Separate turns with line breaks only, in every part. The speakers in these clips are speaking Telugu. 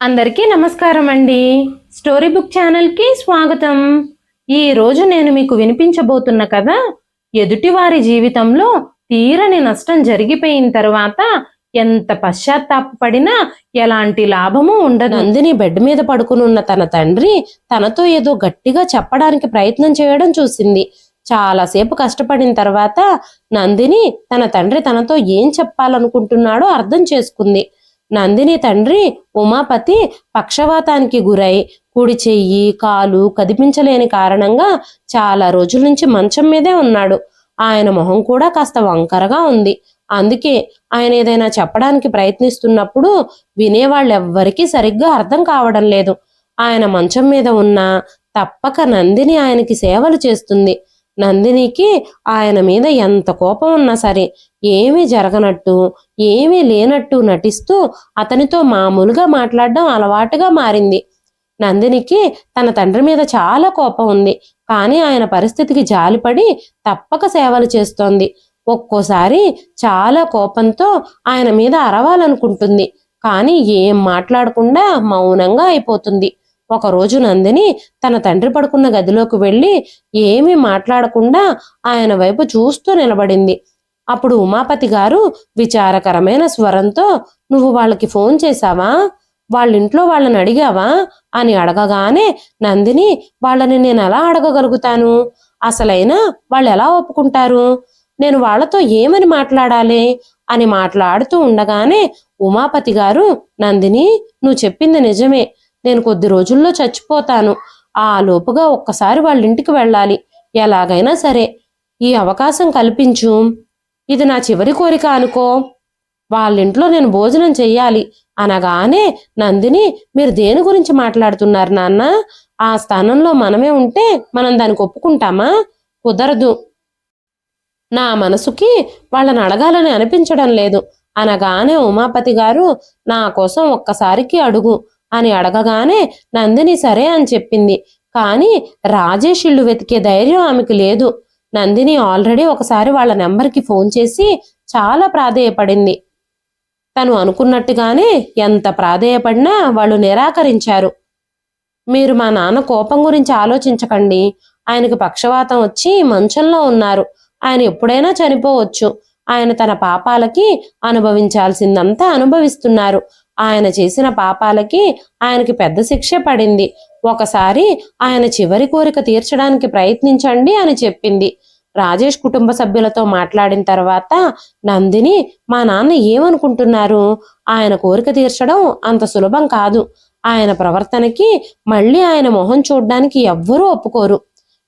అందరికీ నమస్కారం అండి. స్టోరీ బుక్ ఛానల్కి స్వాగతం. ఈ రోజు నేను మీకు వినిపించబోతున్న కథ ఎదుటివారి జీవితంలో తీరని నష్టం జరిగిపోయిన తర్వాత ఎంత పశ్చాత్తాపడినా ఎలాంటి లాభము ఉండదు.
నందిని బెడ్ మీద పడుకునున్న తన తండ్రి తనతో ఏదో గట్టిగా చెప్పడానికి ప్రయత్నం చేయడం చూసింది. చాలాసేపు కష్టపడిన తర్వాత నందిని తన తండ్రి తనతో ఏం చెప్పాలనుకుంటున్నాడో అర్థం చేసుకుంది. నందిని తండ్రి ఉమాపతి పక్షవాతానికి గురై కుడి చెయ్యి కాలు కదిపించలేని కారణంగా చాలా రోజుల నుంచి మంచం మీదే ఉన్నాడు. ఆయన మొహం కూడా కాస్త వంకరగా ఉంది. అందుకే ఆయన ఏదైనా చెప్పడానికి ప్రయత్నిస్తున్నప్పుడు వినేవాళ్ళెవ్వరికీ సరిగ్గా అర్థం కావడం లేదు. ఆయన మంచం మీద ఉన్న తప్పక నందిని ఆయనకి సేవలు చేస్తుంది. నందినికి ఆయన మీద ఎంత కోపం ఉన్నా సరే ఏమీ జరగనట్టు ఏమీ లేనట్టు నటిస్తూ అతనితో మామూలుగా మాట్లాడడం అలవాటుగా మారింది. నందినికి తన తండ్రి మీద చాలా కోపం ఉంది. కానీ ఆయన పరిస్థితికి జాలిపడి తప్పక సేవలు చేస్తోంది. ఒక్కోసారి చాలా కోపంతో ఆయన మీద అరవాలనుకుంటుంది. కానీ ఏం మాట్లాడకుండా మౌనంగా అయిపోతుంది. ఒకరోజు నందిని తన తండ్రి పడుకున్న గదిలోకి వెళ్ళి ఏమీ మాట్లాడకుండా ఆయన వైపు చూస్తూ నిలబడింది. అప్పుడు ఉమాపతి గారు విచారకరమైన స్వరంతో నువ్వు వాళ్ళకి ఫోన్ చేశావా? వాళ్ళింట్లో వాళ్ళని అడిగావా? అని అడగగానే నందిని వాళ్ళని నేను ఎలా అడగగలుగుతాను? అసలైనా వాళ్ళు ఎలా ఒప్పుకుంటారు? నేను వాళ్ళతో ఏమని మాట్లాడాలి? అని మాట్లాడుతూ ఉండగానే ఉమాపతి గారు నందిని నువ్వు చెప్పింది నిజమే. నేను కొద్ది రోజుల్లో చచ్చిపోతాను. ఆ లోపుగా ఒక్కసారి వాళ్ళ ఇంటికి వెళ్ళాలి. ఎలాగైనా సరే ఈ అవకాశం కల్పించు. ఇది నా చివరి కోరిక అనుకో. వాళ్ళింట్లో నేను భోజనం చెయ్యాలి అనగానే నందిని మీరు దేని గురించి మాట్లాడుతున్నారు నాన్న? ఆ స్థానంలో మనమే ఉంటే మనం దానికి ఒప్పుకుంటామా? కుదరదు. నా మనసుకి వాళ్ళని అడగాలని అనిపించడం లేదు. అనగానే ఉమాపతి గారు నా కోసం ఒక్కసారికి అడుగు. అని అడగగానే నందిని సరే అని చెప్పింది. కానీ రాజేష్ ఇల్లు వెతికే ధైర్యం ఆమెకు లేదు. నందిని ఆల్రెడీ ఒకసారి వాళ్ళ నెంబర్కి ఫోన్ చేసి చాలా ప్రాధేయపడింది. తను అనుకున్నట్టుగానే ఎంత ప్రాధేయపడినా వాళ్ళు నిరాకరించారు. మీరు మా నాన్న కోపం గురించి ఆలోచించకండి. ఆయనకు పక్షవాతం వచ్చి మంచంలో ఉన్నారు. ఆయన ఎప్పుడైనా చనిపోవచ్చు. ఆయన తన పాపాలకి అనుభవించాల్సిందంతా అనుభవిస్తున్నారు. ఆయన చేసిన పాపాలకి ఆయనకి పెద్ద శిక్ష పడింది. ఒకసారి ఆయన చివరి కోరిక తీర్చడానికి ప్రయత్నించండి అని చెప్పింది. రాజేష్ కుటుంబ సభ్యులతో మాట్లాడిన తర్వాత నందిని మా నాన్న ఏమనుకుంటున్నారు? ఆయన కోరిక తీర్చడం అంత సులభం కాదు. ఆయన ప్రవర్తనకి మళ్ళీ ఆయన మొహం చూడడానికి ఎవ్వరూ ఒప్పుకోరు.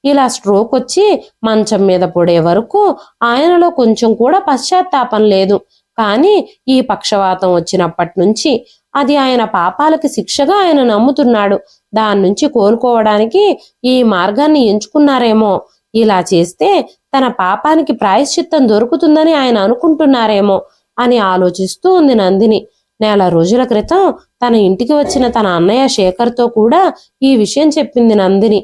ఇలా స్ట్రోక్ వచ్చి మంచం మీద పడే వరకు ఆయనలో కొంచెం కూడా పశ్చాత్తాపం లేదు. కానీ ఈ పక్షవాతం వచ్చినప్పటి నుంచి అది ఆయన పాపాలకి శిక్షగా ఆయన నమ్ముతున్నాడు. దాని నుంచి కోలుకోవడానికి ఈ మార్గాన్ని ఎంచుకున్నారేమో. ఇలా చేస్తే తన పాపానికి ప్రాయశ్చిత్తం దొరుకుతుందని ఆయన అనుకుంటున్నారేమో అని ఆలోచిస్తూ ఉంది నందిని. నెల రోజుల క్రితం తన ఇంటికి వచ్చిన తన అన్నయ్య శేఖర్తో కూడా ఈ విషయం చెప్పింది నందిని.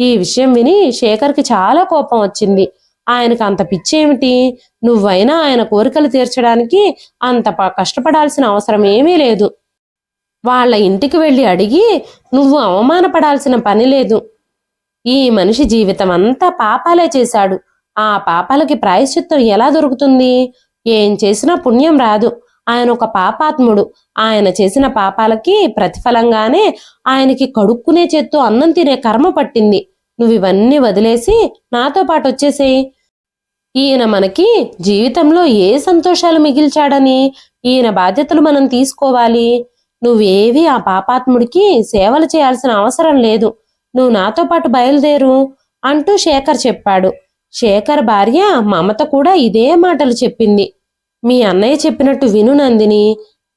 ఈ విషయం విని శేఖర్కి చాలా కోపం వచ్చింది. ఆయనకు అంత పిచ్చేమిటి నువ్వైనా ఆయన కోరికలు తీర్చడానికి అంత ప- కష్టపడాల్సిన అవసరం ఏమీ లేదు. వాళ్ళ ఇంటికి వెళ్ళి అడిగి నువ్వు అవమానపడాల్సిన పని లేదు. ఈ మనిషి జీవితం అంతా పాపాలే చేశాడు. ఆ పాపాలకి ప్రాయశ్చిత్తం ఎలా దొరుకుతుంది? ఏం చేసినా పుణ్యం రాదు. ఆయన ఒక పాపాత్ముడు. ఆయన చేసిన పాపాలకి ప్రతిఫలంగానే ఆయనకి కడుక్కునే చేత్తో అన్నం తినే కర్మ పట్టింది. నువ్వు ఇవన్నీ వదిలేసి నాతో పాటు వచ్చేసేయి. ఈయన మనకి జీవితంలో ఏ సంతోషాలు మిగిల్చాడని ఈయన బాధ్యతలు మనం తీసుకోవాలి. నువ్వేవి ఆ పాపాత్ముడికి సేవలు చేయాల్సిన అవసరం లేదు. నువ్వు నాతో పాటు బయలుదేరు అంటూ శేఖర్ చెప్పాడు. శేఖర్ భార్య మమత కూడా ఇదే మాటలు చెప్పింది. మీ అన్నయ్య చెప్పినట్టు విను నందిని.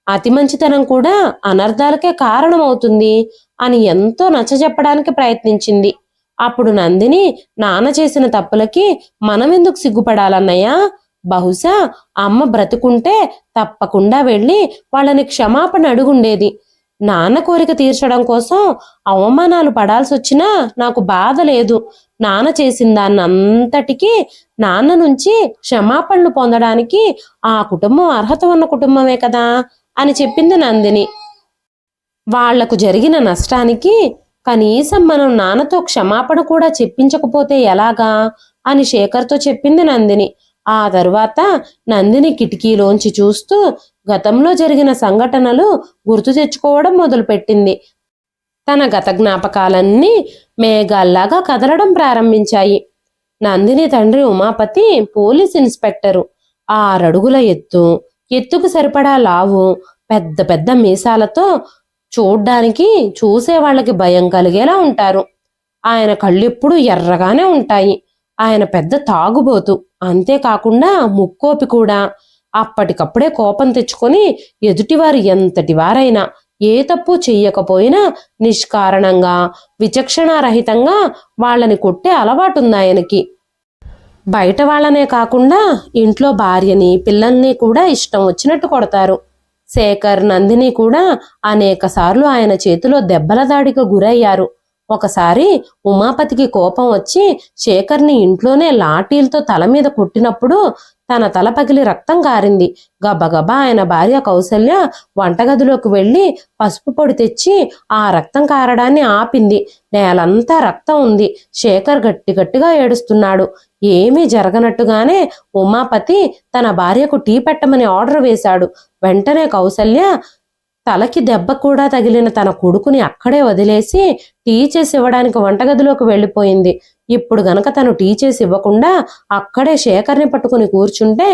అతి మంచితనం కూడా అనర్థాలకే కారణమవుతుంది అని ఎంతో నచ్చజెప్పడానికి ప్రయత్నించింది. అప్పుడు నందిని నాన్న చేసిన తప్పులకి మనమెందుకు సిగ్గుపడాలన్నయ్యా? బహుశా అమ్మ బ్రతుకుంటే తప్పకుండా వెళ్ళి వాళ్ళని క్షమాపణ అడుగుండేది. నాన్న కోరిక తీర్చడం కోసం అవమానాలు పడాల్సి వచ్చినా నాకు బాధ లేదు. నాన్న చేసిన దాన్ని అంతటికీ నాన్న నుంచి క్షమాపణలు పొందడానికి ఆ కుటుంబం అర్హత ఉన్న కుటుంబమే కదా అని చెప్పింది నందిని. వాళ్ళకు జరిగిన నష్టానికి కనీసం మనం నాన్నతో క్షమాపణ కూడా చెప్పించకపోతే ఎలాగా అని శేఖర్తో చెప్పింది నందిని. ఆ తరువాత నందిని కిటికీలోంచి చూస్తూ గతంలో జరిగిన సంఘటనలు గుర్తు తెచ్చుకోవడం మొదలుపెట్టింది. తన గత జ్ఞాపకాలన్నీ మేఘాల్లాగా కదలడం ప్రారంభించాయి. నందిని తండ్రి ఉమాపతి పోలీస్ ఇన్స్పెక్టరు. ఆరడుగుల ఎత్తు ఎత్తుకు సరిపడా లావు పెద్ద పెద్ద మీసాలతో చూడ్డానికి చూసే వాళ్ళకి భయం కలిగేలా ఉంటారు. ఆయన కళ్ళెప్పుడు ఎర్రగానే ఉంటాయి. ఆయన పెద్ద తాగుబోతు అంతేకాకుండా ముక్కోపి కూడా. అప్పటికప్పుడే కోపం తెచ్చుకొని ఎదుటివారు ఎంతటి వారైనా ఏ తప్పు చెయ్యకపోయినా నిష్కారణంగా విచక్షణారహితంగా వాళ్ళని కొట్టే అలవాటుందాయనకి బయట వాళ్ళనే కాకుండా ఇంట్లో భార్యని పిల్లల్ని కూడా ఇష్టం వచ్చినట్టు కొడతారు. శేఖర్ నందిని కూడా అనేకసార్లు ఆయన చేతిలో దెబ్బల దాడికి గురయ్యారు. ఒకసారి ఉమాపతికి కోపం వచ్చి శేఖర్ని ఇంట్లోనే లాఠీలతో తల మీద కొట్టినప్పుడు తన తల పగిలి రక్తం కారింది. గబగబా ఆయన భార్య కౌసల్య వంటగదిలోకి వెళ్ళి పసుపు పొడి తెచ్చి ఆ రక్తం కారడాన్ని ఆపింది. నేలంతా రక్తం ఉంది. శేఖర్ గట్టి గట్టిగా ఏడుస్తున్నాడు. ఏమీ జరగనట్టుగానే ఉమాపతి తన భార్యకు టీ పెట్టమని ఆర్డర్ వేశాడు. వెంటనే కౌసల్య తలకి దెబ్బ కూడా తగిలిన తన కొడుకుని అక్కడే వదిలేసి టీ చేసి ఇవ్వడానికి వంటగదిలోకి వెళ్ళిపోయింది. ఇప్పుడు గనక తను టీ చేసి ఇవ్వకుండా అక్కడే శేఖర్ని పట్టుకుని కూర్చుంటే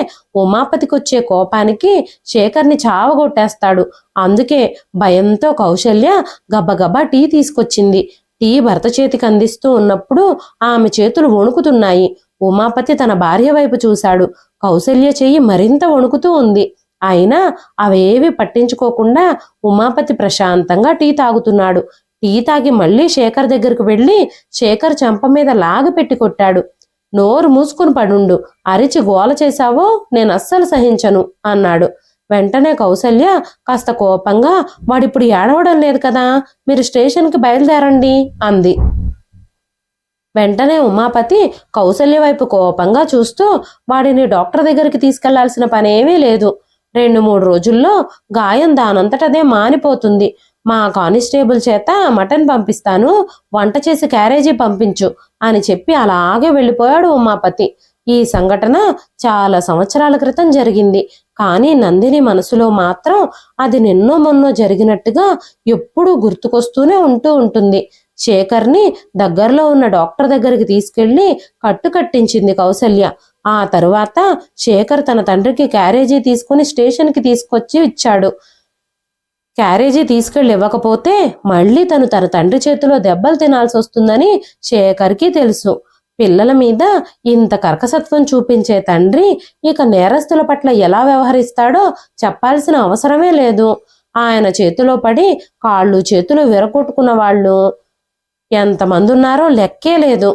ఉమాపతికి వచ్చే కోపానికి శేఖర్ని చావగొట్టేస్తాడు. అందుకే భయంతో కౌశల్య గబగబా టీ తీసుకొచ్చింది. టీ భర్త చేతికి అందిస్తూ ఉన్నప్పుడు ఆమె చేతులు వణుకుతున్నాయి. ఉమాపతి తన భార్య వైపు చూశాడు. కౌశల్య చెయ్యి మరింత వణుకుతూ ఉంది. అయినా అవేవి పట్టించుకోకుండా ఉమాపతి ప్రశాంతంగా టీ తాగుతున్నాడు. టీ తాగి మళ్ళీ శేఖర్ దగ్గరకు వెళ్ళి శేఖర్ చెంప మీద లాగి పెట్టి కొట్టాడు. నోరు మూసుకుని పడుండు. అరిచి గోల చేశావో నేను అస్సలు సహించను అన్నాడు. వెంటనే కౌసల్య కాస్త కోపంగా వాడిప్పుడు ఏడవడం లేదు కదా మీరు స్టేషన్కి బయలుదేరండి అంది. వెంటనే ఉమాపతి కౌసల్య వైపు కోపంగా చూస్తూ వాడిని డాక్టర్ దగ్గరికి తీసుకెళ్ళాల్సిన పనేమీ లేదు. రెండు మూడు రోజుల్లో గాయం దానంతటదే మానిపోతుంది. మా కానిస్టేబుల్ చేత మటన్ పంపిస్తాను వంట చేసి క్యారేజీ పంపించు అని చెప్పి అలాగే వెళ్ళిపోయాడు ఉమాపతి ఈ సంఘటన చాలా సంవత్సరాల క్రితం జరిగింది. కానీ నందిని మనసులో మాత్రం అది నిన్నో మొన్నో జరిగినట్టుగా ఎప్పుడూ గుర్తుకొస్తూనే ఉంటూ ఉంటుంది. శేఖర్ని దగ్గరలో ఉన్న డాక్టర్ దగ్గరికి తీసుకెళ్ళి కట్టు కట్టించింది కౌసల్య. ఆ తరువాత శేఖర్ తన తండ్రికి క్యారేజీ తీసుకుని స్టేషన్కి తీసుకొచ్చి ఇచ్చాడు. క్యారేజీ తీసుకెళ్ళి ఇవ్వకపోతే మళ్ళీ తను తన తండ్రి చేతిలో దెబ్బలు తినాల్సి వస్తుందని శేఖర్కి తెలుసు. పిల్లల మీద ఇంత కర్కసత్వం చూపించే తండ్రి ఇక నేరస్తుల పట్ల ఎలా వ్యవహరిస్తాడో చెప్పాల్సిన అవసరమే లేదు. ఆయన చేతిలో పడి కాళ్ళు చేతులు విరగొట్టుకున్న వాళ్ళు. ఎంతమంది ఉన్నారో లెక్కే లేదు.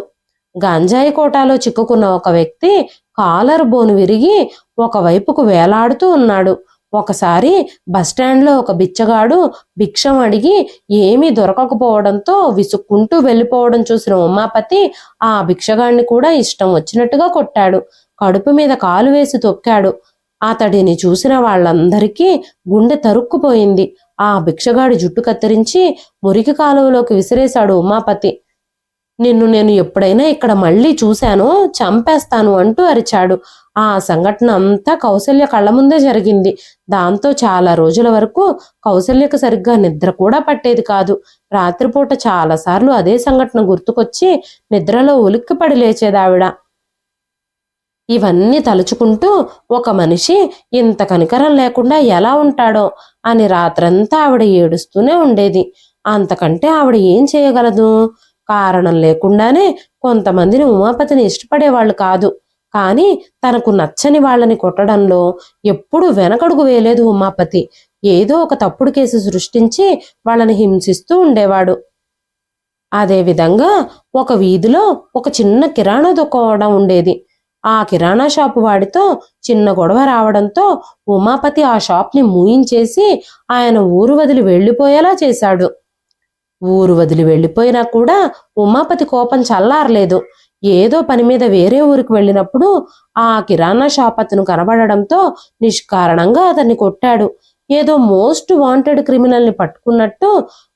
గంజాయి కోటాలో చిక్కుకున్న ఒక వ్యక్తి కాలర్ బోను విరిగి ఒకవైపుకు వేలాడుతూ ఉన్నాడు. ఒకసారి బస్టాండ్లో ఒక బిచ్చగాడు భిక్షం అడిగి ఏమీ దొరకకపోవడంతో విసుక్కుంటూ వెళ్ళిపోవడం చూసిన ఉమాపతి ఆ భిక్షగాడిని కూడా ఇష్టం వచ్చినట్టుగా కొట్టాడు. కడుపు మీద కాలు వేసి తొక్కాడు. అతడిని చూసిన వాళ్ళందరికీ గుండె తరుక్కుపోయింది. ఆ భిక్షగాడి జుట్టు కత్తిరించి మురికి కాలువలోకి విసిరేశాడు ఉమాపతి. నిన్ను నేను ఎప్పుడైనా ఇక్కడ మళ్ళీ చూశానో చంపేస్తాను అంటూ అరిచాడు. ఆ సంఘటన అంతా కౌసల్య కళ్ళ ముందే జరిగింది. దాంతో చాలా రోజుల వరకు కౌసల్యకు సరిగ్గా నిద్ర కూడా పట్టేది కాదు. రాత్రిపూట చాలాసార్లు అదే సంఘటన గుర్తుకొచ్చి నిద్రలో ఉలిక్కిపడి లేచేదావిడ ఇవన్నీ తలుచుకుంటూ ఒక మనిషి ఇంత కనికరం లేకుండా ఎలా ఉంటాడో అని రాత్రంతా ఆవిడ ఏడుస్తూనే ఉండేది. అంతకంటే ఆవిడ ఏం చేయగలదు? కారణం లేకుండానే కొంతమందిని ఉమాపతిని ఇష్టపడేవాళ్ళు కాదు. కానీ తనకు నచ్చని వాళ్ళని కొట్టడంలో ఎప్పుడూ వెనకడుగు వేయలేదు ఉమాపతి. ఏదో ఒక తప్పుడు కేసు సృష్టించి వాళ్ళని హింసిస్తూ ఉండేవాడు. అదేవిధంగా ఒక వీధిలో ఒక చిన్న కిరాణా దుకాణం ఉండేది. ఆ కిరాణా షాపు వాడితో చిన్న గొడవ రావడంతో ఉమాపతి ఆ షాప్ని మూయించేసి ఆయన ఊరు వదిలి వెళ్ళిపోయేలా చేశాడు. ఊరు వదిలి వెళ్ళిపోయినా కూడా ఉమాపతి కోపం చల్లారలేదు. ఏదో పని మీద వేరే ఊరికి వెళ్ళినప్పుడు ఆ కిరాణా షాప్ అతను కనబడడంతో నిష్కారణంగా అతన్ని కొట్టాడు. ఏదో మోస్ట్ వాంటెడ్ క్రిమినల్ని పట్టుకున్నట్టు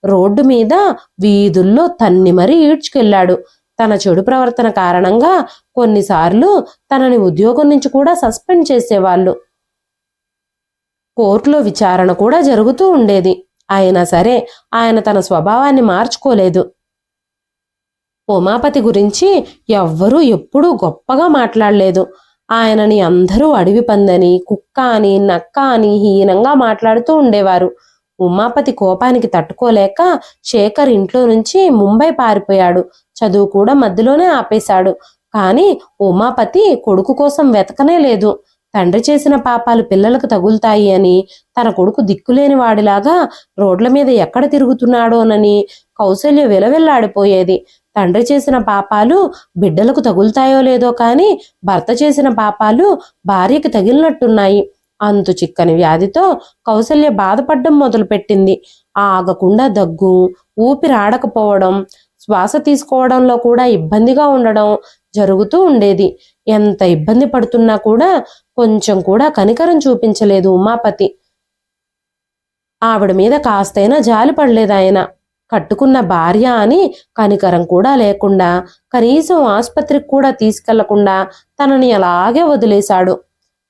రోడ్డు మీద వీధుల్లో తన్ని మరీ ఈడ్చుకెళ్ళాడు తన చెడు ప్రవర్తన కారణంగా కొన్నిసార్లు తనని ఉద్యోగం నుంచి కూడా సస్పెండ్ చేసేవాళ్ళు. కోర్టులో విచారణ కూడా జరుగుతూ ఉండేది. అయినా సరే ఆయన తన స్వభావాన్ని మార్చుకోలేదు. ఉమాపతి గురించి ఎవ్వరూ ఎప్పుడూ గొప్పగా మాట్లాడలేదు. ఆయనని అందరూ అడవి పందని కుక్క అని నక్క అని హీనంగా మాట్లాడుతూ ఉండేవారు. ఉమాపతి కోపానికి తట్టుకోలేక శేఖర్ ఇంట్లో నుంచి ముంబై పారిపోయాడు. చదువు కూడా మధ్యలోనే ఆపేశాడు. కానీ ఉమాపతి కొడుకు కోసం వెతకనే లేదు. తండ్రి చేసిన పాపాలు పిల్లలకు తగులుతాయి అని తన కొడుకు దిక్కులేని వాడిలాగా రోడ్ల మీద ఎక్కడ తిరుగుతున్నాడోనని కౌశల్య విలవిల్లాడిపోయేది. తండ్రి చేసిన పాపాలు బిడ్డలకు తగులుతాయో లేదో కానీ భర్త చేసిన పాపాలు భార్యకి తగిలినట్టున్నాయి. అంతు చిక్కని వ్యాధితో కౌసల్య బాధపడడం మొదలుపెట్టింది. ఆగకుండా దగ్గు ఊపిరాడకపోవడం శ్వాస తీసుకోవడంలో కూడా ఇబ్బందిగా ఉండడం జరుగుతూ ఉండేది. ఎంత ఇబ్బంది పడుతున్నా కూడా కొంచెం కూడా కనికరం చూపించలేదు ఉమాపతి. ఆవిడ మీద కాస్తైనా జాలి పడలేదు ఆయన. కట్టుకున్న భార్య అని కనికరం కూడా లేకుండా కనీసం ఆసుపత్రికి కూడా తీసుకెళ్ళకుండా తనని అలాగే వదిలేశాడు.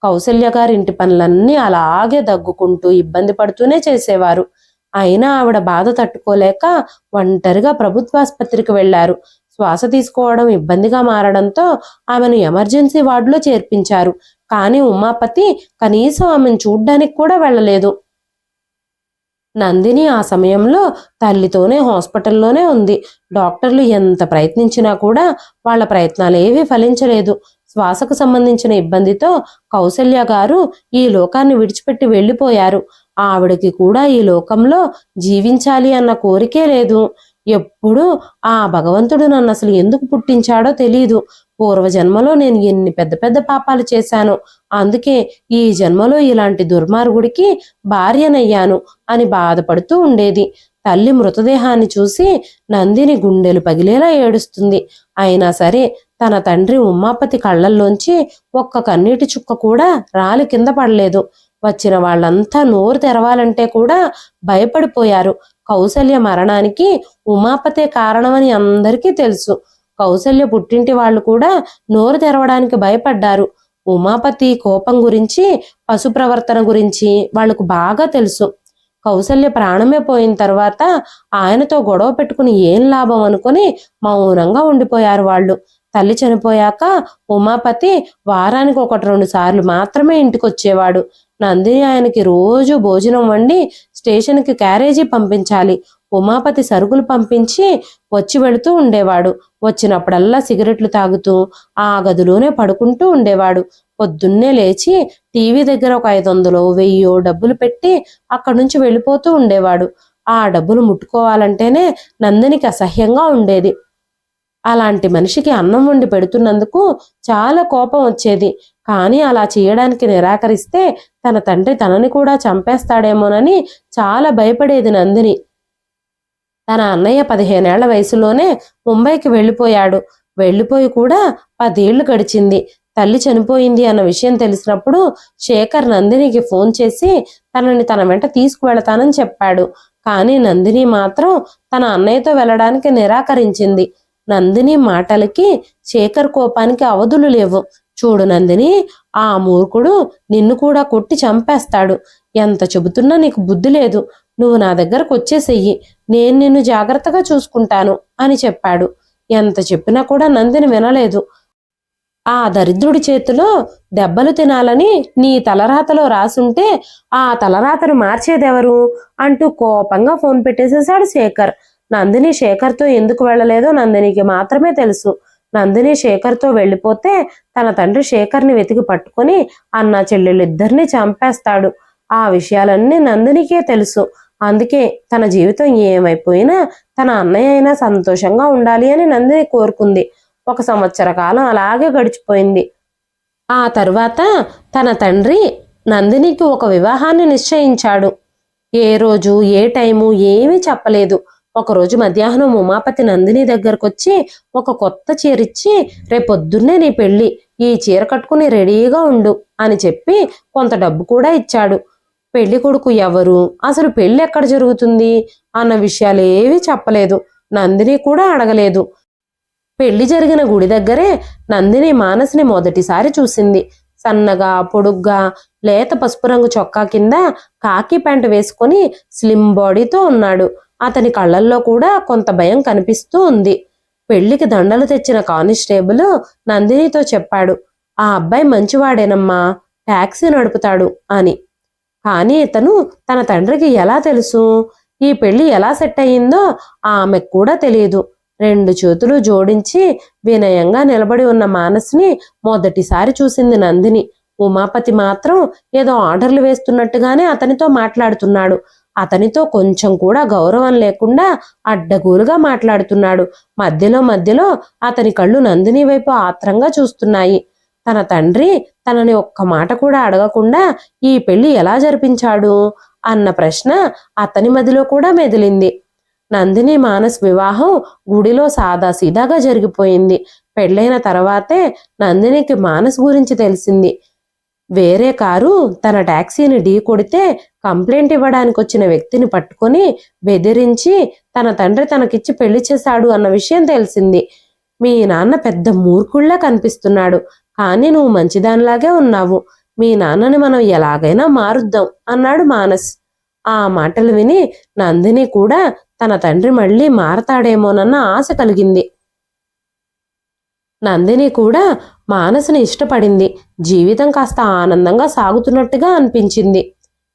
కౌసల్య గారి ఇంటి పనులన్నీ అలాగే దగ్గుకుంటూ ఇబ్బంది పడుతూనే చేసేవారు. అయినా ఆవిడ బాధ తట్టుకోలేక ఒంటరిగా ప్రభుత్వాసుపత్రికి వెళ్ళారు శ్వాస తీసుకోవడం ఇబ్బందిగా మారడంతో ఆమెను ఎమర్జెన్సీ వార్డులో చేర్పించారు. కానీ ఉమాపతి కనీసం ఆమెను చూడ్డానికి కూడా వెళ్ళలేదు. నందిని ఆ సమయంలో తల్లితోనే హాస్పిటల్లోనే ఉంది. డాక్టర్లు ఎంత ప్రయత్నించినా కూడా వాళ్ళ ప్రయత్నాలు ఏవీ ఫలించలేదు. శ్వాసకు సంబంధించిన ఇబ్బందితో కౌసల్య గారు ఈ లోకాన్ని విడిచిపెట్టి వెళ్ళిపోయారు. ఆవిడకి కూడా ఈ లోకంలో జీవించాలి అన్న కోరికే లేదు. ఎప్పుడు ఆ భగవంతుడు నన్ను అసలు ఎందుకు పుట్టించాడో తెలియదు పూర్వజన్మలో నేను ఎన్ని పెద్ద పెద్ద పాపాలు చేశాను. అందుకే ఈ జన్మలో ఇలాంటి దుర్మార్గుడికి భార్యనయ్యాను అని బాధపడుతూ ఉండేది. తల్లి మృతదేహాన్ని చూసి నందిని గుండెలు పగిలేలా ఏడుస్తుంది. అయినా సరే తన తండ్రి ఉమాపతి కళ్ళల్లోంచి ఒక్క కన్నీటి చుక్క కూడా రాలి కింద పడలేదు. వచ్చిన వాళ్ళంతా నోరు తెరవాలంటే కూడా భయపడిపోయారు. కౌసల్య మరణానికి ఉమాపతే కారణమని అందరికీ తెలుసు. కౌసల్య పుట్టింటి వాళ్ళు కూడా నోరు తెరవడానికి భయపడ్డారు. ఉమాపతి కోపం గురించి పశు ప్రవర్తన గురించి వాళ్ళకు బాగా తెలుసు. కౌసల్య ప్రాణమే పోయిన తర్వాత ఆయనతో గొడవ పెట్టుకుని ఏం లాభం అనుకుని మౌనంగా ఉండిపోయారు వాళ్ళు. తల్లి చనిపోయాక ఉమాపతి వారానికి ఒకటి రెండు సార్లు మాత్రమే ఇంటికి వచ్చేవాడు నందిని ఆయనకి రోజు భోజనం వండి స్టేషన్కి క్యారేజీ పంపించాలి. ఉమాపతి సరుకులు పంపించి వచ్చి వెళుతూ ఉండేవాడు. వచ్చినప్పుడల్లా సిగరెట్లు తాగుతూ ఆ గదిలోనే పడుకుంటూ ఉండేవాడు. పొద్దున్నే లేచి టీవీ దగ్గర ఒక ఐదు వందలు వెయ్యో డబ్బులు పెట్టి అక్కడి నుంచి వెళ్ళిపోతూ ఉండేవాడు. ఆ డబ్బులు ముట్టుకోవాలంటేనే నందినికి అసహ్యంగా ఉండేది. అలాంటి మనిషికి అన్నం వండి పెడుతున్నందుకు చాలా కోపం వచ్చేది. కానీ అలా చేయడానికి నిరాకరిస్తే తన తండ్రి తనని కూడా చంపేస్తాడేమోనని చాలా భయపడేది నందిని. తన అన్నయ్య పదిహేనేళ్ళ వయసులోనే ముంబైకి వెళ్ళిపోయాడు. వెళ్ళిపోయి కూడా పదేళ్ళు గడిచింది. తల్లి చనిపోయింది అన్న విషయం తెలిసినప్పుడు శేఖర్ నందినికి ఫోన్ చేసి తనని తన వెంట తీసుకువెళతానని చెప్పాడు. కానీ నందిని మాత్రం తన అన్నయ్యతో వెళ్ళడానికి నిరాకరించింది. నందిని మాటలకి శేఖర్ కోపానికి అవధులు లేవు. చూడు నందిని ఆ మూర్ఖుడు నిన్ను కూడా కొట్టి చంపేస్తాడు. ఎంత చెబుతున్నా నీకు బుద్ధి లేదు. నువ్వు నా దగ్గరకు వచ్చేసెయ్యి నేను నిన్ను జాగ్రత్తగా చూసుకుంటాను అని చెప్పాడు. ఎంత చెప్పినా కూడా నందిని వినలేదు. ఆ దరిద్రుడి చేతిలో దెబ్బలు తినాలని నీ తలరాతలో రాసుంటే ఆ తలరాతను మార్చేదెవరు? అంటూ కోపంగా ఫోన్ పెట్టేసేశాడు శేఖర్. నందిని శేఖర్తో ఎందుకు వెళ్ళలేదో నందినికి మాత్రమే తెలుసు. నందిని శేఖర్తో వెళ్ళిపోతే తన తండ్రి శేఖర్ని వెతికి పట్టుకొని అన్న చెల్లెళ్ళు ఇద్దరిని చంపేస్తాడు. ఆ విషయాలన్నీ నందినికే తెలుసు. అందుకే తన జీవితం ఏమైపోయినా తన అన్నయ్య అయినా సంతోషంగా ఉండాలి అని నందిని కోరుకుంది. ఒక సంవత్సర కాలం అలాగే గడిచిపోయింది. ఆ తర్వాత తన తండ్రి నందినికి ఒక వివాహాన్ని నిశ్చయించాడు. ఏ రోజు ఏ టైము ఏమీ చెప్పలేదు. ఒకరోజు మధ్యాహ్నం ఉమాపతి నందిని దగ్గరకొచ్చి ఒక కొత్త చీరిచ్చి రేపొద్దున్నే నీ పెళ్ళి ఈ చీర కట్టుకుని రెడీగా ఉండు అని చెప్పి కొంత డబ్బు కూడా ఇచ్చాడు. పెళ్ళి కొడుకు ఎవరు? అసలు పెళ్ళి ఎక్కడ జరుగుతుంది? అన్న విషయాలు ఏవి చెప్పలేదు. నందిని కూడా అడగలేదు. పెళ్ళి జరిగిన గుడి దగ్గరే నందిని మానసిని మొదటిసారి చూసింది. సన్నగా పొడుగ్గా లేత పసుపు రంగు చొక్కా కింద కాకి ప్యాంటు వేసుకొని స్లిమ్ బాడీతో ఉన్నాడు. అతని కళ్ళల్లో కూడా కొంత భయం కనిపిస్తూ ఉంది. పెళ్ళికి దండలు తెచ్చిన కానిస్టేబుల్ నందినితో చెప్పాడు ఆ అబ్బాయి మంచివాడేనమ్మా టాక్సీ నడుపుతాడు అని. కానీ ఇతను తన తండ్రికి ఎలా తెలుసు? ఈ పెళ్ళి ఎలా సెట్ అయ్యిందో ఆమెకు కూడా తెలియదు. రెండు చేతులు జోడించి వినయంగా నిలబడి ఉన్న మానస్ని మొదటిసారి చూసింది నందిని. ఉమాపతి మాత్రం ఏదో ఆర్డర్లు వేస్తున్నట్టుగానే అతనితో మాట్లాడుతున్నాడు. అతనితో కొంచెం కూడా గౌరవం లేకుండా అడ్డగోలుగా మాట్లాడుతున్నాడు. మధ్యలో మధ్యలో అతని కళ్ళు నందిని వైపు ఆత్రంగా చూస్తున్నాయి. తన తండ్రి తనని ఒక్క మాట కూడా అడగకుండా ఈ పెళ్ళి ఎలా జరిపించాడు అన్న ప్రశ్న అతని మదిలో కూడా మెదిలింది. నందిని మానస్ వివాహం గుడిలో సాదాసీదాగా జరిగిపోయింది. పెళ్ళైన తర్వాతే నందినికి మానస్ గురించి తెలిసింది. వేరే కారు తన టాక్సీని ఢీ కొడితే కంప్లైంట్ ఇవ్వడానికి వచ్చిన వ్యక్తిని పట్టుకొని బెదిరించి తన తండ్రి తనకిచ్చి పెళ్ళి చేశాడు అన్న విషయం తెలిసింది. మీ నాన్న పెద్ద మూర్ఖుల్లా కనిపిస్తున్నాడు. కానీ నువ్వు మంచిదానిలాగే ఉన్నావు. మీ నాన్నని మనం ఎలాగైనా మారుద్దాం అన్నాడు మానస్. ఆ మాటలు విని నందిని కూడా తన తండ్రి మళ్ళీ మారతాడేమోనన్న ఆశ కలిగింది. నందిని కూడా మానసుని ఇష్టపడింది. జీవితం కాస్త ఆనందంగా సాగుతున్నట్టుగా అనిపించింది.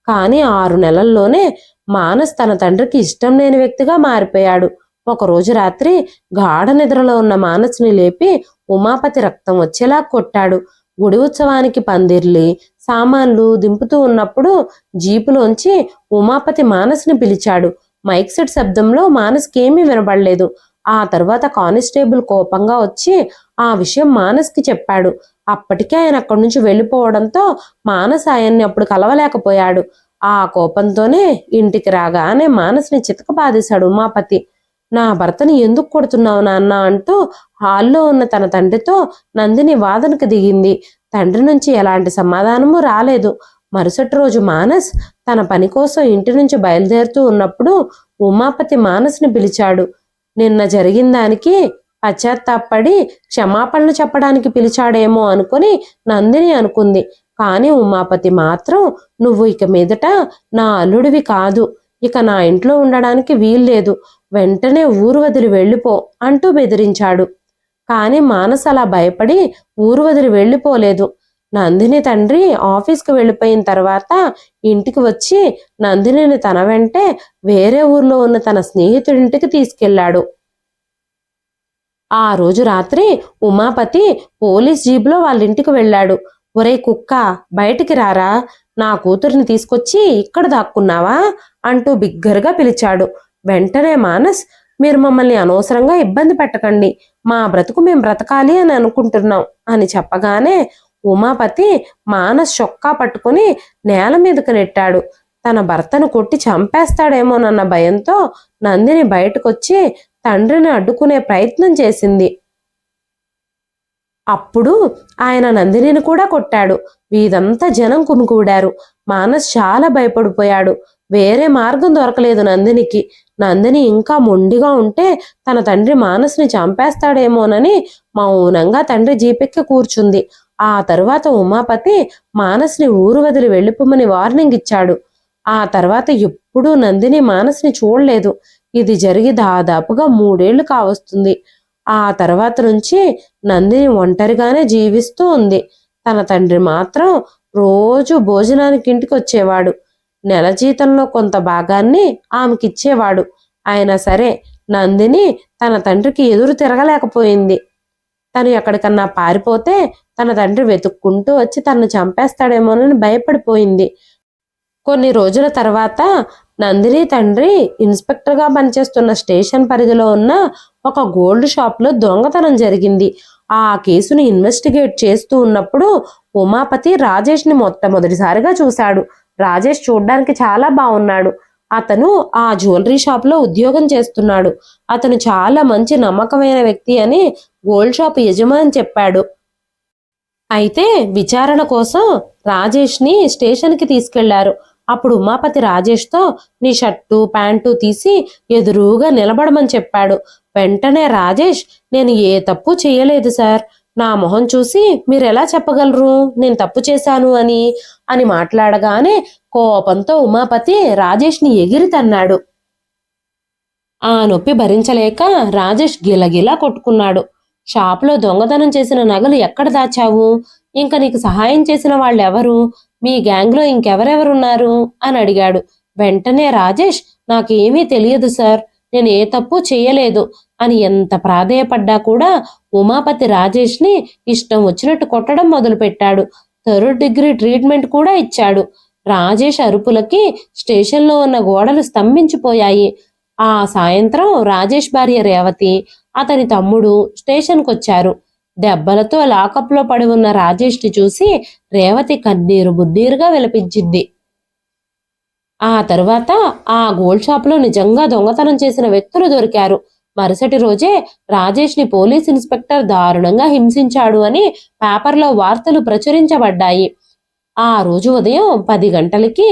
కానీ ఆరు నెలల్లోనే మానస్ తన తండ్రికి ఇష్టం లేని వ్యక్తిగా మారిపోయాడు. ఒకరోజు రాత్రి గాఢ నిద్రలో ఉన్న మానసుని లేపి ఉమాపతి రక్తం వచ్చేలా కొట్టాడు. గుడి ఉత్సవానికి పందిర్లి సామాన్లు దింపుతూ ఉన్నప్పుడు జీపులోంచి ఉమాపతి మానసుని పిలిచాడు. మైక్ సెట్ శబ్దంలో మానసుకేమీ వినబడలేదు. ఆ తర్వాత కానిస్టేబుల్ కోపంగా వచ్చి ఆ విషయం మానస్కి చెప్పాడు. అప్పటికే ఆయన అక్కడి నుంచి వెళ్ళిపోవడంతో మానస్ ఆయన్ని అప్పుడు కలవలేకపోయాడు. ఆ కోపంతోనే ఇంటికి రాగానే మానస్ని చితక బాధేశాడు ఉమాపతి. నా భర్తని ఎందుకు కొడుతున్నావు నాన్న అంటూ హాల్లో ఉన్న తన తండ్రితో నందిని వాదనకు దిగింది. తండ్రి నుంచి ఎలాంటి సమాధానము రాలేదు. మరుసటి రోజు మానస్ తన పని కోసం ఇంటి నుంచి బయలుదేరుతూ ఉన్నప్పుడు ఉమాపతి మానస్ని పిలిచాడు. నిన్న జరిగిన దానికి పశ్చాత్తాపడి క్షమాపణలు చెప్పడానికి పిలిచాడేమో అనుకుని నందిని అనుకుంది. కానీ ఉమాపతి మాత్రం నువ్వు ఇక మీదట నా అల్లుడివి కాదు. ఇక నా ఇంట్లో ఉండడానికి వీల్లేదు. వెంటనే ఊరు వదిలి వెళ్ళిపో అంటూ బెదిరించాడు. కానీ మానసలా అలా భయపడి ఊరు వదిలి వెళ్ళిపోలేదు. నందిని తండ్రి ఆఫీస్కి వెళ్ళిపోయిన తర్వాత ఇంటికి వచ్చి నందినిని తన వెంటే వేరే ఊర్లో ఉన్న తన స్నేహితుడింటికి తీసుకెళ్ళాడు ఆ రోజు రాత్రి ఉమాపతి పోలీస్ జీబులో వాళ్ళ ఇంటికి వెళ్ళాడు. ఒరే కుక్క బయటికి రారా? నా కూతురిని తీసుకొచ్చి ఇక్కడ దాక్కున్నావా? అంటూ బిగ్గరగా పిలిచాడు. వెంటనే మానస్ మీరు మమ్మల్ని అనవసరంగా ఇబ్బంది పెట్టకండి. మా బ్రతుకు మేము బ్రతకాలి అని అనుకుంటున్నాం అని చెప్పగానే ఉమాపతి మానస్ చొక్కా పట్టుకుని నేల మీదకు నెట్టాడు. తన భర్తను కొట్టి చంపేస్తాడేమోనన్న భయంతో నందిని బయటకొచ్చి తండ్రిని అడ్డుకునే ప్రయత్నం చేసింది. అప్పుడు ఆయన నందినిని కూడా కొట్టాడు. వీదంతా జనం కుమికూడారు మానస్ చాలా భయపడిపోయాడు. వేరే మార్గం దొరకలేదు నందినికి. నందిని ఇంకా మొండిగా ఉంటే తన తండ్రి మానస్ని చంపేస్తాడేమోనని మౌనంగా తండ్రి జీపెక్కి కూర్చుంది. ఆ తరువాత ఉమాపతి మానస్ని ఊరు వదిలి వెళ్ళిపోమని వార్నింగ్ ఇచ్చాడు. ఆ తర్వాత ఎప్పుడూ నందిని మానస్ని చూడలేదు. ఇది జరిగి దాదాపుగా మూడేళ్ళు కావస్తుంది. ఆ తర్వాత నుంచి నందిని ఒంటరిగానే జీవిస్తూ ఉంది. తన తండ్రి మాత్రం రోజు భోజనానికి ఇంటికి వచ్చేవాడు నెల జీతంలో కొంత భాగాన్ని ఆమెకిచ్చేవాడు. అయినా సరే నందిని తన తండ్రికి ఎదురు తిరగలేకపోయింది. తను ఎక్కడికన్నా పారిపోతే తన తండ్రి వెతుక్కుంటూ వచ్చి తనను చంపేస్తాడేమోనని భయపడిపోయింది. కొన్ని రోజుల తర్వాత నందిని తండ్రి ఇన్స్పెక్టర్గా పనిచేస్తున్న స్టేషన్ పరిధిలో ఉన్న ఒక గోల్డ్ షాప్లో దొంగతనం జరిగింది. ఆ కేసును ఇన్వెస్టిగేట్ చేస్తూ ఉన్నప్పుడు ఉమాపతి రాజేష్ని మొట్టమొదటిసారిగా చూశాడు. రాజేష్ చూడ్డానికి చాలా బాగున్నాడు. అతను ఆ జ్యువెలరీ షాప్లో ఉద్యోగం చేస్తున్నాడు. అతను చాలా మంచి నమ్మకమైన వ్యక్తి అని గోల్డ్ షాప్ యజమాని చెప్పాడు. అయితే విచారణ కోసం రాజేష్ని స్టేషన్కి తీసుకెళ్ళారు. అప్పుడు ఉమాపతి రాజేష్తో నీ షర్టు ప్యాంటు తీసి ఎదురుగా నిలబడమని చెప్పాడు. వెంటనే రాజేష్ నేను ఏ తప్పు చేయలేదు సార్. నా మొహం చూసి మీరు ఎలా చెప్పగలరు? నేను తప్పు చేశాను అని అని మాట్లాడగానే కోపంతో ఉమాపతి రాజేష్ని ఎగిరి తన్నాడు. ఆ నొప్పి భరించలేక రాజేష్ గిలగిలా కొట్టుకున్నాడు. షాపులో దొంగతనం చేసిన నగలు ఎక్కడ దాచావు? ఇంకా నీకు సహాయం చేసిన వాళ్ళెవరు? మీ గ్యాంగ్లో ఇంకెవరెవరున్నారు? అని అడిగాడు. వెంటనే రాజేష్ నాకేమీ తెలియదు సార్. నేను ఏ తప్పు చేయలేదు అని ఎంత ప్రాధేయపడ్డా కూడా ఉమాపతి రాజేష్ని ఇష్టం వచ్చినట్టు కొట్టడం మొదలుపెట్టాడు. థర్డ్ డిగ్రీ ట్రీట్మెంట్ కూడా ఇచ్చాడు. రాజేష్ అరుపులకి స్టేషన్లో ఉన్న గోడలు స్తంభించిపోయాయి. ఆ సాయంత్రం రాజేష్ భార్య రేవతి అతని తమ్ముడు స్టేషన్కొచ్చారు. దెబ్బలతో లాకప్లో పడి ఉన్న రాజేష్ని చూసి రేవతి కన్నీరు బున్నీరుగా విలపించింది. ఆ తరువాత ఆ గోల్డ్ షాప్లో నిజంగా దొంగతనం చేసిన వ్యక్తులు దొరికారు. మరుసటి రోజే రాజేష్ని పోలీస్ ఇన్స్పెక్టర్ దారుణంగా హింసించాడు అని పేపర్లో వార్తలు ప్రచురించబడ్డాయి. ఆ రోజు ఉదయం పది గంటలకి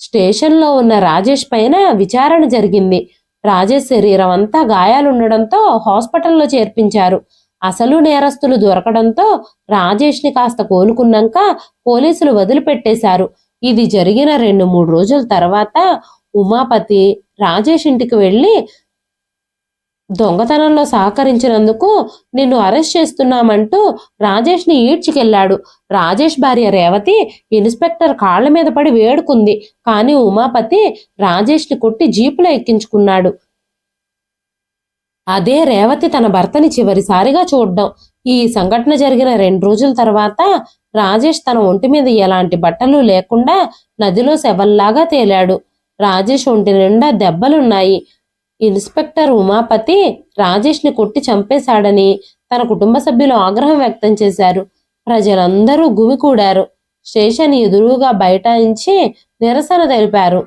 స్టేషన్లో ఉన్న రాజేష్ పైన విచారణ జరిగింది. రాజేష్ శరీరం అంతా గాయాలుండడంతో హాస్పిటల్లో చేర్పించారు. అసలు నేరస్తులు దొరకడంతో రాజేష్ని కాస్త కోలుకున్నాక పోలీసులు వదిలిపెట్టేశారు. ఇది జరిగిన రెండు మూడు రోజుల తర్వాత ఉమాపతి రాజేష్ ఇంటికి వెళ్ళి దొంగతనంలో సహకరించినందుకు నిన్ను అరెస్ట్ చేస్తున్నామంటూ రాజేష్ని ఈడ్చికెళ్ళాడు రాజేష్ భార్య రేవతి ఇన్స్పెక్టర్ కాళ్ళ మీద పడి వేడుకుంది. కానీ ఉమాపతి రాజేష్ని కొట్టి జీపులో ఎక్కించుకున్నాడు. అదే రేవతి తన భర్తని చివరిసారిగా చూడ్డం. ఈ సంఘటన జరిగిన రెండు రోజుల తర్వాత రాజేష్ తన ఒంటి మీద ఎలాంటి బట్టలు లేకుండా నదిలో శవల్లాగా తేలాడు. రాజేష్ ఒంటి నిండా దెబ్బలున్నాయి. ఇన్స్పెక్టర్ ఉమాపతి రాజేష్ని కొట్టి చంపేశాడని తన కుటుంబ సభ్యులు ఆగ్రహం వ్యక్తం చేశారు. ప్రజలందరూ గుమికూడారు. స్టేషన్ ఎదురుగా బైఠాయించి నిరసన తెలిపారు.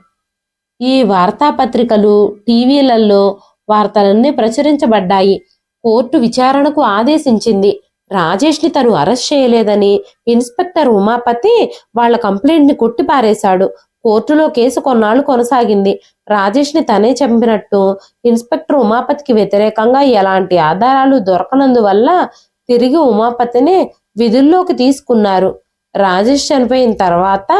ఈ వార్తాపత్రికలు టీవీలలో వార్తలన్నీ ప్రచురించబడ్డాయి. కోర్టు విచారణకు ఆదేశించింది రాజేష్ని తను అరెస్ట్ చేయలేదని ఇన్స్పెక్టర్ ఉమాపతి వాళ్ళ కంప్లైంట్ని కొట్టిపారేశాడు. కోర్టులో కేసు కొన్నాళ్ళు కొనసాగింది. రాజేష్ని తనే చంపినట్టు ఇన్స్పెక్టర్ ఉమాపతికి వ్యతిరేకంగా ఎలాంటి ఆధారాలు దొరకనందువల్ల తిరిగి ఉమాపతిని విధుల్లోకి తీసుకున్నారు. రాజేష్ చనిపోయిన తర్వాత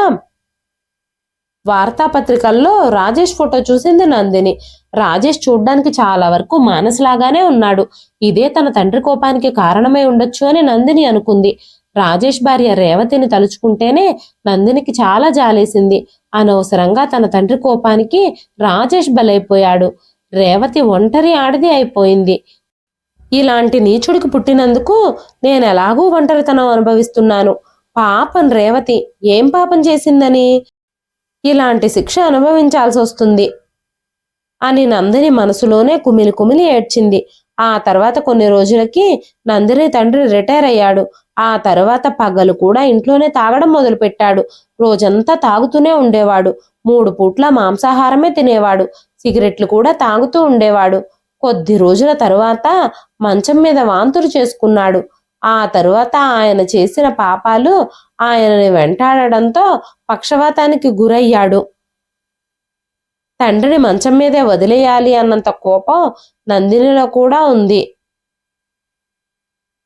వార్తాపత్రికల్లో రాజేష్ ఫోటో చూసింది నందిని. రాజేష్ చూడ్డానికి చాలా వరకు మానసులాగానే ఉన్నాడు. ఇదే తన తండ్రి కోపానికి కారణమై ఉండొచ్చు అని నందిని అనుకుంది. రాజేష్ భార్య రేవతిని తలుచుకుంటేనే నందినికి చాలా జాలేసింది. అనవసరంగా తన తండ్రి కోపానికి రాజేష్ బలైపోయాడు. రేవతి ఒంటరి ఆడిది అయిపోయింది. ఇలాంటి నీచుడికి పుట్టినందుకు నేను ఎలాగూ ఒంటరితనం అనుభవిస్తున్నాను. పాపం రేవతి ఏం పాపం చేసిందని? ఇలాంటి శిక్ష అనుభవించాల్సి వస్తుంది అని నందిని మనసులోనే కుమిలి కుమిలి ఏడ్చింది. ఆ తర్వాత కొన్ని రోజులకి నందిని తండ్రి రిటైర్ అయ్యాడు. ఆ తర్వాత పగలు కూడా ఇంట్లోనే తాగడం మొదలుపెట్టాడు. రోజంతా తాగుతూనే ఉండేవాడు. మూడు పూట్ల మాంసాహారమే తినేవాడు. సిగరెట్లు కూడా తాగుతూ ఉండేవాడు. కొద్ది రోజుల తరువాత మంచం మీద వాంతులు చేసుకున్నాడు. ఆ తరువాత ఆయన చేసిన పాపాలు ఆయనని వెంటాడడంతో పక్షవాతానికి గురయ్యాడు. తండ్రిని మంచం మీదే వదిలేయాలి అన్నంత కోపం నందినిలో కూడా ఉంది.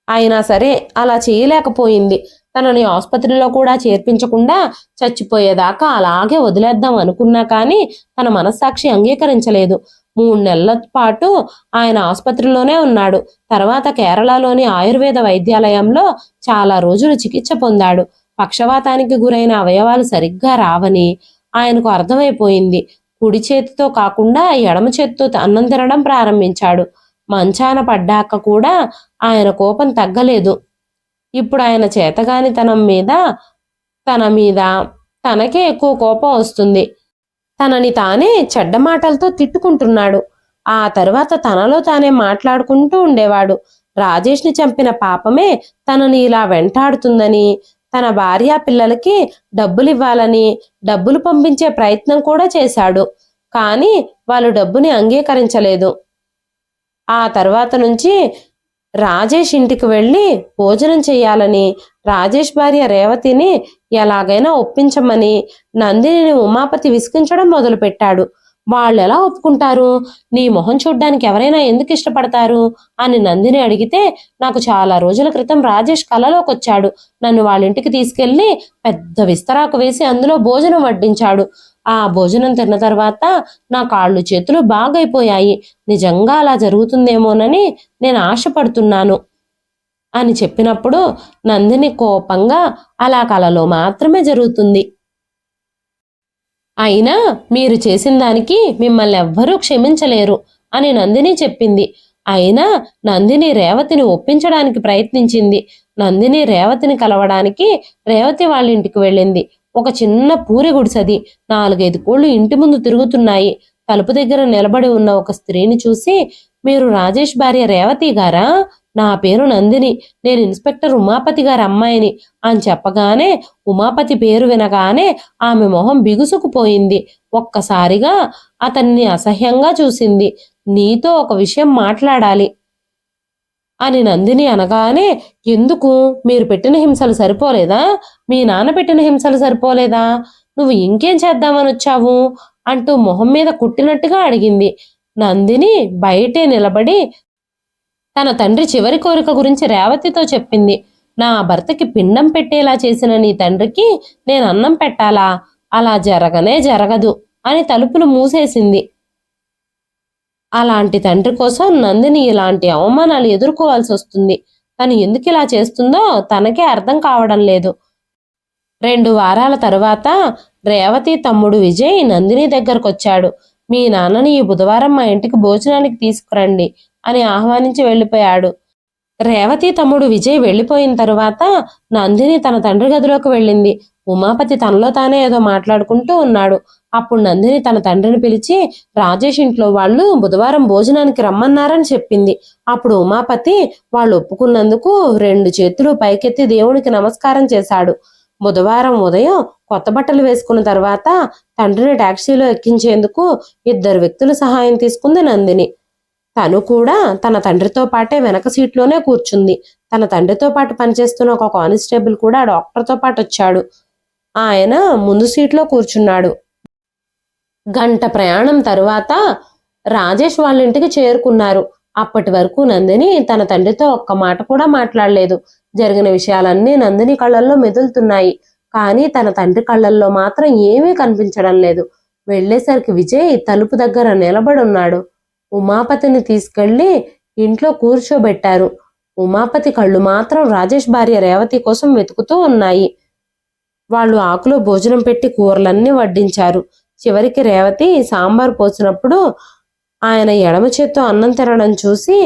అయినా సరే అలా చేయలేకపోయింది. తనని ఆసుపత్రిలో కూడా చేర్పించకుండా చచ్చిపోయేదాకా అలాగే వదిలేద్దాం అనుకున్నా కానీ తన మనస్సాక్షి అంగీకరించలేదు. మూడు నెలల పాటు ఆయన ఆసుపత్రిలోనే ఉన్నాడు. తర్వాత కేరళలోని ఆయుర్వేద వైద్యాలయంలో చాలా రోజులు చికిత్స పొందాడు. పక్షవాతానికి గురైన అవయవాలు సరిగ్గా రావని ఆయనకు అర్థమైపోయింది. కుడి చేతితో కాకుండా ఎడమ చేతితో అన్నం తినడం ప్రారంభించాడు. మంచాన పడ్డాక కూడా ఆయన కోపం తగ్గలేదు. ఇప్పుడు ఆయన చేతగానితనం మీద తన మీద తనకే ఎక్కువ కోపం వస్తుంది. తనని తానే చెడ్డ మాటలతో తిట్టుకుంటున్నాడు. ఆ తర్వాత తనలో తానే మాట్లాడుకుంటూ ఉండేవాడు. రాజేష్ని చంపిన పాపమే తనని ఇలా వెంటాడుతుందని తన భార్య పిల్లలకి డబ్బులు ఇవ్వాలని డబ్బులు పంపించే ప్రయత్నం కూడా చేశాడు. కానీ వాళ్ళు డబ్బుని అంగీకరించలేదు. ఆ తర్వాత నుంచి రాజేష్ ఇంటికి వెళ్ళి భోజనం చేయాలని రాజేష్ భార్య రేవతిని ఎలాగైనా ఒప్పించమని నందిని ఉమాపతి విసిగించడం మొదలుపెట్టాడు. వాళ్ళు ఎలా ఒప్పుకుంటారు? నీ మొహం చూడ్డానికి ఎవరైనా ఎందుకు ఇష్టపడతారు? అని నందిని అడిగితే నాకు చాలా రోజుల క్రితం రాజేష్ కలలోకి వచ్చాడు. నన్ను వాళ్ళ ఇంటికి తీసుకెళ్ళి పెద్ద విస్తరాకు వేసి అందులో భోజనం వడ్డించాడు. ఆ భోజనం తిన్న తర్వాత నా కాళ్ళు చేతులు బాగైపోయాయి. నిజంగా అలా జరుగుతుందేమోనని నేను ఆశపడుతున్నాను అని చెప్పినప్పుడు నందిని కోపంగా అలా కలలో మాత్రమే జరుగుతుంది. అయినా మీరు చేసిన దానికి మిమ్మల్ని ఎవ్వరూ క్షమించలేరు అని నందిని చెప్పింది. అయినా నందిని రేవతిని ఒప్పించడానికి ప్రయత్నించింది. నందిని రేవతిని కలవడానికి రేవతి వాళ్ళ ఇంటికి వెళ్ళింది. ఒక చిన్న పూరి గుడిసది. నాలుగైదు కోళ్ళు ఇంటి ముందు తిరుగుతున్నాయి. తలుపు దగ్గర నిలబడి ఉన్న ఒక స్త్రీని చూసి మీరు రాజేష్ భార్య రేవతి గారా? నా పేరు నందిని నేను ఇన్స్పెక్టర్ ఉమాపతి గారి అమ్మాయిని అని చెప్పగానే ఉమాపతి పేరు వినగానే ఆమె మొహం బిగుసుకుపోయింది. ఒక్కసారిగా అతన్ని అసహ్యంగా చూసింది. నీతో ఒక విషయం మాట్లాడాలి అని నందిని అనగానే ఎందుకు? మీరు పెట్టిన హింసలు సరిపోలేదా? మీ నాన్న పెట్టిన హింసలు సరిపోలేదా? నువ్వు ఇంకేం చేద్దామని వచ్చావు? అంటూ మొహం మీద కుట్టినట్టుగా అడిగింది. నందిని బయటే నిలబడి తన తండ్రి చివరి కోరిక గురించి రేవతితో చెప్పింది. నా భర్తకి పిండం పెట్టేలా చేసిన నీ తండ్రికి నేను అన్నం పెట్టాలా? అలా జరగనే జరగదు అని తలుపులు మూసేసింది. అలాంటి తండ్రి కోసం నందిని ఇలాంటి అవమానాలు ఎదుర్కోవాల్సి వస్తుంది. తను ఎందుకు ఇలా చేస్తుందో తనకే అర్థం కావడం లేదు. రెండు వారాల తరువాత రేవతి తమ్ముడు విజయ్ నందిని దగ్గరకు వచ్చాడు మీ నాన్నని ఈ బుధవారం మా ఇంటికి భోజనానికి తీసుకురండి. అని ఆహ్వానించి వెళ్ళిపోయాడు. రేవతి తమ్ముడు విజయ్ వెళ్ళిపోయిన తరువాత నందిని తన తండ్రి గదిలోకి వెళ్ళింది. ఉమాపతి తనలో తానే ఏదో మాట్లాడుకుంటూ ఉన్నాడు. అప్పుడు నందిని తన తండ్రిని పిలిచి రాజేష్ ఇంట్లో వాళ్ళు బుధవారం భోజనానికి రమ్మన్నారని చెప్పింది. అప్పుడు ఉమాపతి వాళ్ళు ఒప్పుకున్నందుకు రెండు చేతులు పైకెత్తి దేవునికి నమస్కారం చేశాడు. బుధవారం ఉదయం కొత్త బట్టలు వేసుకున్న తర్వాత తండ్రిని టాక్సీలో ఎక్కించేందుకు ఇద్దరు వ్యక్తుల సహాయం తీసుకుంది నందిని. తను కూడా తన తండ్రితో పాటే వెనక సీట్లోనే కూర్చుంది. తన తండ్రితో పాటు పనిచేస్తున్న ఒక కానిస్టేబుల్ కూడా డాక్టర్తో పాటు వచ్చాడు. ఆయన ముందు సీట్లో కూర్చున్నాడు. గంట ప్రయాణం తరువాత రాజేష్ వాళ్ళ ఇంటికి చేరుకున్నారు. అప్పటి వరకు నందిని తన తండ్రితో ఒక్క మాట కూడా మాట్లాడలేదు. జరిగిన విషయాలన్నీ నందిని కళ్ళల్లో మెదులుతున్నాయి. కానీ తన తండ్రి కళ్ళల్లో మాత్రం ఏమీ కనిపించడం లేదు. వెళ్ళేసరికి విజయ్ తలుపు దగ్గర నిలబడి ఉన్నాడు ఉమాపతిని తీసుకెళ్ళి ఇంట్లో కూర్చోబెట్టారు. ఉమాపతి కళ్ళు మాత్రం రాజేష్ భార్య రేవతి కోసం వెతుకుతూ ఉన్నాయి. వాళ్ళు ఆకులో భోజనం పెట్టి కూరలన్నీ వడ్డించారు. చివరికి రేవతి సాంబార్ పోసినప్పుడు ఆయన ఎడమ చేత్తో అన్నం తినడం చూసి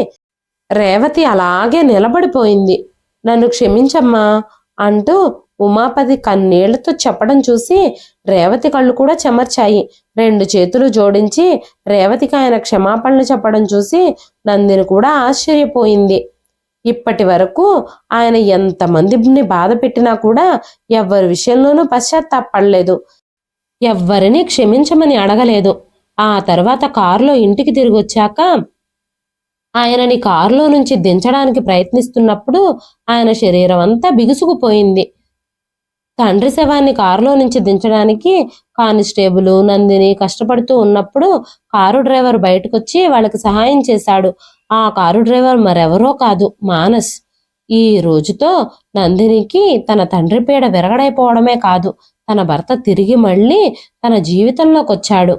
రేవతి అలాగే నిలబడిపోయింది. నన్ను క్షమించమ్మా అంటూ ఉమాపతి కన్నీళ్ళతో చెప్పడం చూసి రేవతి కళ్ళు కూడా చెమర్చాయి. రెండు చేతులు జోడించి రేవతికి ఆయన క్షమాపణలు చెప్పడం చూసి నందిని కూడా ఆశ్చర్యపోయింది. ఇప్పటి వరకు ఆయన ఎంతమందిని బాధ పెట్టినా కూడా ఎవ్వరి విషయంలోనూ పశ్చాత్తాపడలేదు. ఎవ్వరిని క్షమించమని అడగలేదు. ఆ తర్వాత కారులో ఇంటికి తిరిగి వచ్చాక ఆయనని కారులో నుంచి దించడానికి ప్రయత్నిస్తున్నప్పుడు ఆయన శరీరం అంతా బిగుసుకుపోయింది. తండ్రి శవాన్ని కారులో నుంచి దించడానికి కానిస్టేబుల్ నందిని కష్టపడుతూ ఉన్నప్పుడు కారు డ్రైవర్ బయటకు వచ్చి వాళ్ళకి సహాయం చేశాడు. ఆ కారు డ్రైవర్ మరెవరో కాదు మానస్. ఈ రోజుతో నందినికి తన తండ్రి పీడ విరగడైపోవడమే కాదు తన భర్త తిరిగి మళ్ళీ తన జీవితంలోకి వచ్చాడు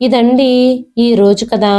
ఇదండి ఈ రోజు కదా